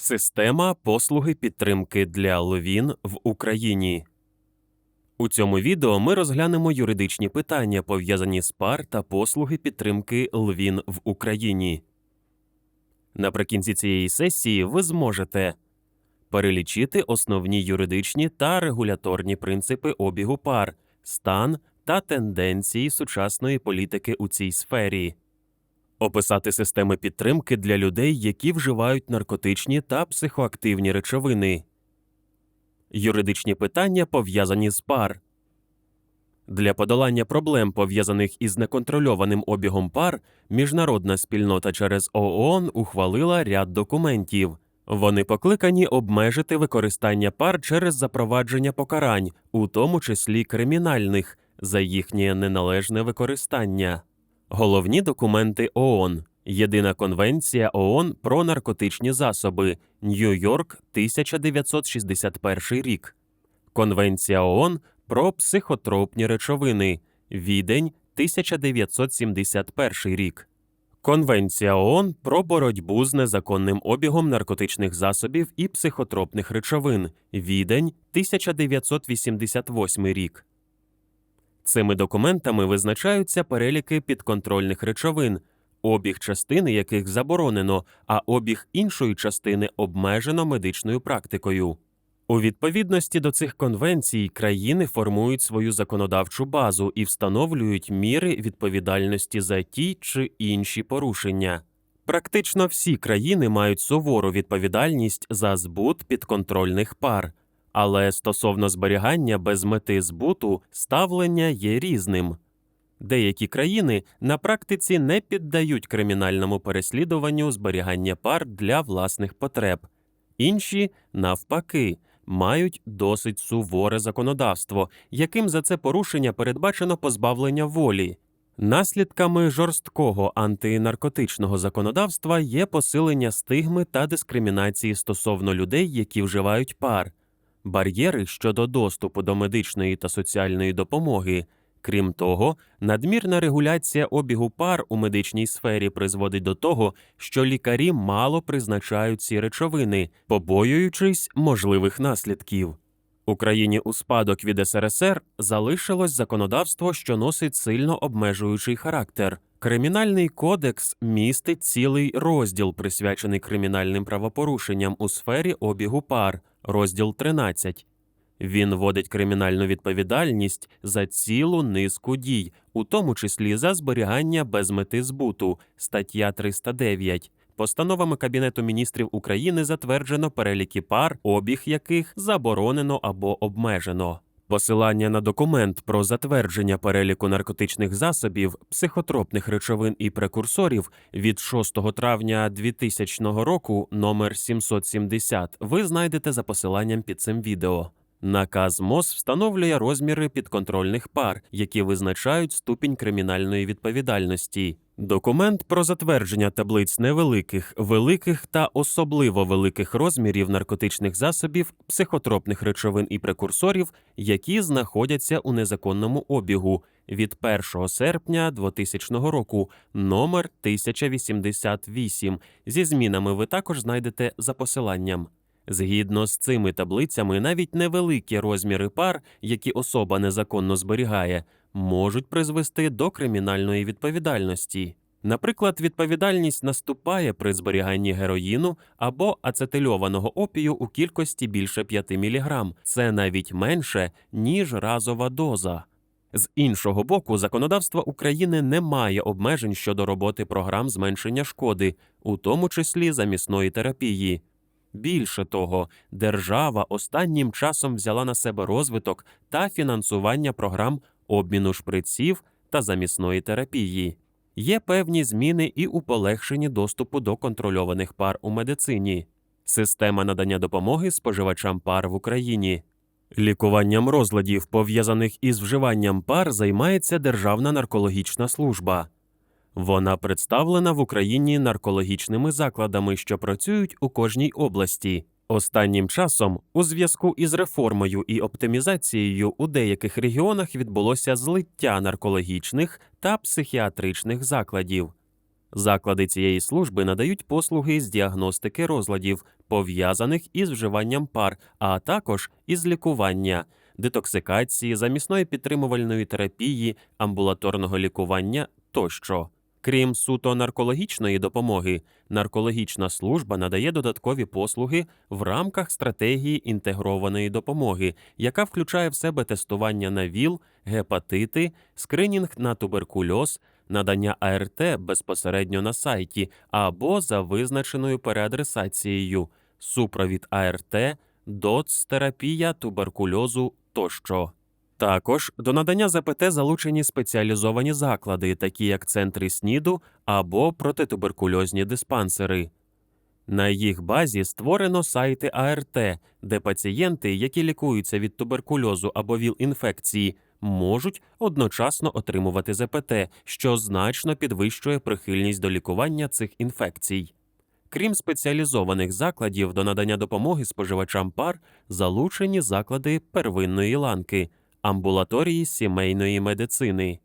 Система послуги підтримки для ловін в Україні. У цьому відео ми розглянемо юридичні питання, пов'язані з пар та послуги підтримки лвін в Україні. Наприкінці цієї сесії ви зможете перелічити основні юридичні та регуляторні принципи обігу пар, стан та тенденції сучасної політики у цій сфері, описати системи підтримки для людей, які вживають наркотичні та психоактивні речовини, юридичні питання пов'язані з пар. Для подолання проблем, пов'язаних із неконтрольованим обігом пар, міжнародна спільнота через ООН ухвалила ряд документів. Вони покликані обмежити використання пар через запровадження покарань, у тому числі кримінальних, за їхнє неналежне використання. Головні документи ООН. Єдина конвенція ООН про наркотичні засоби Нью-Йорк 1961 рік. Конвенція ООН про психотропні речовини Відень 1971 рік. Конвенція ООН про боротьбу з незаконним обігом наркотичних засобів і психотропних речовин Відень 1988 рік. Цими документами визначаються переліки підконтрольних речовин, обіг частини яких заборонено, а обіг іншої частини обмежено медичною практикою. У відповідності до цих конвенцій країни формують свою законодавчу базу і встановлюють міри відповідальності за ті чи інші порушення. Практично всі країни мають сувору відповідальність за збут підконтрольних пар, але стосовно зберігання без мети збуту ставлення є різним. Деякі країни на практиці не піддають кримінальному переслідуванню зберігання пар для власних потреб, інші навпаки мають досить суворе законодавство, яким за це порушення передбачено позбавлення волі. Наслідками жорсткого антинаркотичного законодавства є посилення стигми та дискримінації стосовно людей, які вживають пар, бар'єри щодо доступу до медичної та соціальної допомоги. Крім того, надмірна регуляція обігу пар у медичній сфері призводить до того, що лікарі мало призначають ці речовини, побоюючись можливих наслідків. Україні у спадок від СРСР залишилось законодавство, що носить сильно обмежуючий характер. Кримінальний кодекс містить цілий розділ, присвячений кримінальним правопорушенням у сфері обігу пар, розділ 13. Він вводить кримінальну відповідальність за цілу низку дій, у тому числі за зберігання без мети збуту, стаття 309. Постановами Кабінету міністрів України затверджено переліки пар, обіг яких заборонено або обмежено. Посилання на документ про затвердження переліку наркотичних засобів, психотропних речовин і прекурсорів від 6 травня 2000 року номер 770 ви знайдете за посиланням під цим відео. Наказ МОЗ встановлює розміри підконтрольних пар, які визначають ступінь кримінальної відповідальності. Документ про затвердження таблиць невеликих, великих та особливо великих розмірів наркотичних засобів, психотропних речовин і прекурсорів, які знаходяться у незаконному обігу від 1 серпня 2000 року, номер 1088. Зі змінами ви також знайдете за посиланням. Згідно з цими таблицями, навіть невеликі розміри пар, які особа незаконно зберігає, можуть призвести до кримінальної відповідальності. Наприклад, відповідальність наступає при зберіганні героїну або ацетильованого опію у кількості більше 5 мг. Це навіть менше, ніж разова доза. З іншого боку, законодавство України не має обмежень щодо роботи програм зменшення шкоди, у тому числі замісної терапії. Більше того, держава останнім часом взяла на себе розвиток та фінансування програм обміну шприців та замісної терапії. Є певні зміни і у полегшенні доступу до контрольованих пар у медицині, система надання допомоги споживачам пар в Україні. Лікуванням розладів, пов'язаних із вживанням пар, займається Державна наркологічна служба. Вона представлена в Україні наркологічними закладами, що працюють у кожній області. Останнім часом, у зв'язку із реформою і оптимізацією, у деяких регіонах відбулося злиття наркологічних та психіатричних закладів. Заклади цієї служби надають послуги з діагностики розладів, пов'язаних із вживанням пар, а також із лікування, детоксикації, замісної підтримувальної терапії, амбулаторного лікування тощо. Крім суто наркологічної допомоги, наркологічна служба надає додаткові послуги в рамках стратегії інтегрованої допомоги, яка включає в себе тестування на ВІЛ, гепатити, скринінг на туберкульоз, надання АРТ безпосередньо на сайті або за визначеною переадресацією, супровід АРТ, ДОЦ, терапія туберкульозу тощо. Також до надання ЗПТ залучені спеціалізовані заклади, такі як центри СНІДу або протитуберкульозні диспансери. На їх базі створено сайти АРТ, де пацієнти, які лікуються від туберкульозу або ВІЛ-інфекції, можуть одночасно отримувати ЗПТ, що значно підвищує прихильність до лікування цих інфекцій. Крім спеціалізованих закладів до надання допомоги споживачам пар, залучені заклади первинної ланки, амбулаторії сімейної медицини.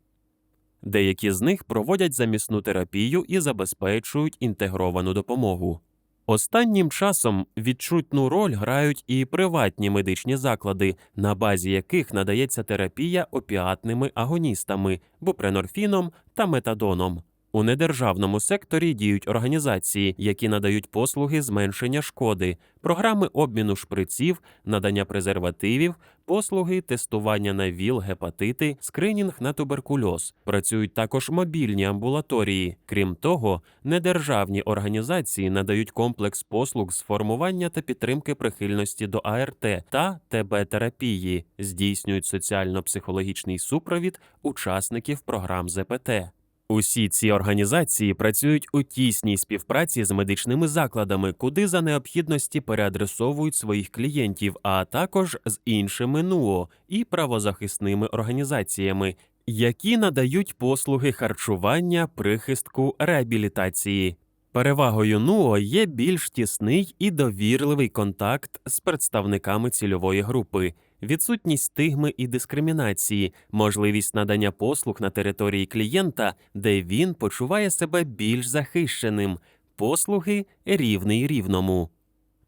Деякі з них проводять замісну терапію і забезпечують інтегровану допомогу. Останнім часом відчутну роль грають і приватні медичні заклади, на базі яких надається терапія опіатними агоністами, бупренорфіном та метадоном. У недержавному секторі діють організації, які надають послуги зменшення шкоди, програми обміну шприців, надання презервативів, послуги тестування на ВІЛ, гепатити, скринінг на туберкульоз. Працюють також мобільні амбулаторії. Крім того, недержавні організації надають комплекс послуг з формування та підтримки прихильності до АРТ та ТБ-терапії, здійснюють соціально-психологічний супровід учасників програм ЗПТ. Усі ці організації працюють у тісній співпраці з медичними закладами, куди за необхідності переадресовують своїх клієнтів, а також з іншими НУО і правозахисними організаціями, які надають послуги харчування, прихистку, реабілітації. Перевагою НУО є більш тісний і довірливий контакт з представниками цільової групи, відсутність стигми і дискримінації, можливість надання послуг на території клієнта, де він почуває себе більш захищеним, послуги рівний рівному.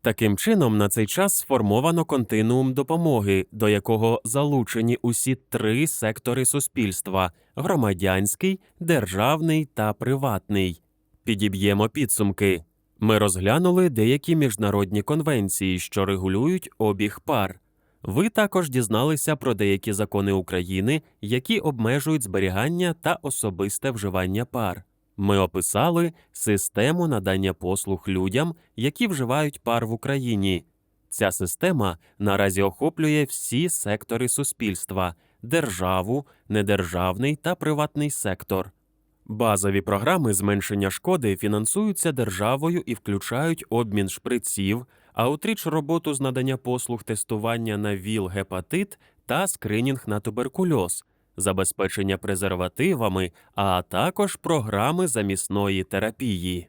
Таким чином, на цей час сформовано континуум допомоги, до якого залучені усі три сектори суспільства: громадянський, державний та приватний. Підіб'ємо підсумки. Ми розглянули деякі міжнародні конвенції, що регулюють обіг пар. Ви також дізналися про деякі закони України, які обмежують зберігання та особисте вживання пар. Ми описали систему надання послуг людям, які вживають пар в Україні. Ця система наразі охоплює всі сектори суспільства державу, недержавний та приватний сектор. Базові програми зменшення шкоди фінансуються державою і включають обмін шприців, аутріч роботу з надання послуг тестування на ВІЛ-гепатит та скринінг на туберкульоз, забезпечення презервативами, а також програми замісної терапії.